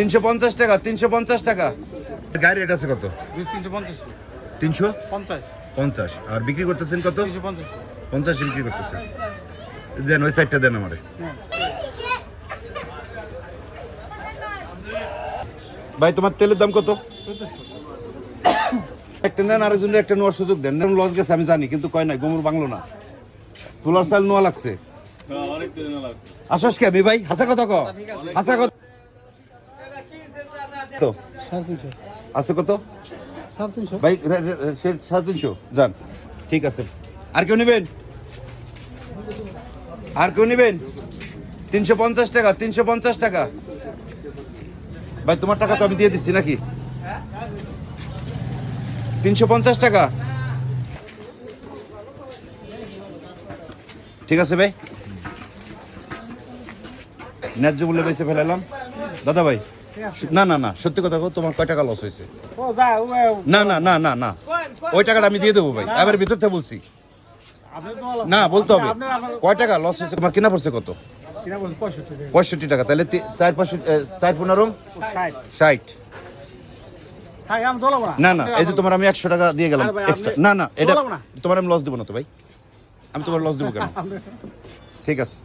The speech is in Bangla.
তিনশো পঞ্চাশ টাকা তিনশো পঞ্চাশ টাকা। গাড়ি রেট আছে কত? তিনশো পঞ্চাশ। তিনশো? পঞ্চাশ। পঞ্চাশ। আর বিক্রি করতেছেন কত? পঞ্চাশ। বিক্রি করতেছেন। দেন ওই সাইডটা দেন আমারে। ভাই তোমার তেলের দাম কত? একটা নেন আরেকজনের একটা নেওয়ার সুযোগ দেন। লস গেছে আমি জানি কিন্তু কয় নাই গোমর বাংলো না। তুলার চাল নোয়া লাগছে। আসস কে আমি ভাই হাসা কত ক। হাসা কত তো আছে কত? ভাই সাড়ে তিনশো। যান। ঠিক আছে। আর কেউ নেবেন? আর কেউ নেবেন? তিনশো পঞ্চাশ টাকা, তিনশো পঞ্চাশ টাকা। ভাই, তোমার টাকা তো আমি দিয়ে দিচ্ছি নাকি? তিনশো পঞ্চাশ টাকা। ঠিক আছে, ভাই। ন্যায্য মূল্যে বেঁচে ফেলালাম। দাদা ভাই না না না সত্যি কথা কও, তোমার কয় টাকা লস হয়েছে? ও যা ও না না না না না। ওই টাকাটা আমি দিয়ে দেবো ভাই এবার ভিতর থেকে বলছি। আপনি তো না বলতে হবে। কয় টাকা লস হয়েছে? তোমার কিনা পড়ছে কত? পঁয়ষট্টি টাকা। তাহলে চার এ, চার পনেরো ষাট। ষাট। আমি দোলাবো না। না এই যে তোমার আমি একশো টাকা দিয়ে গেলাম এক্সট্রা না না এটা তোমার আমি লস দেবো না তো ভাই। আমি তোমার লস দেবো কেন? ঠিক আছে।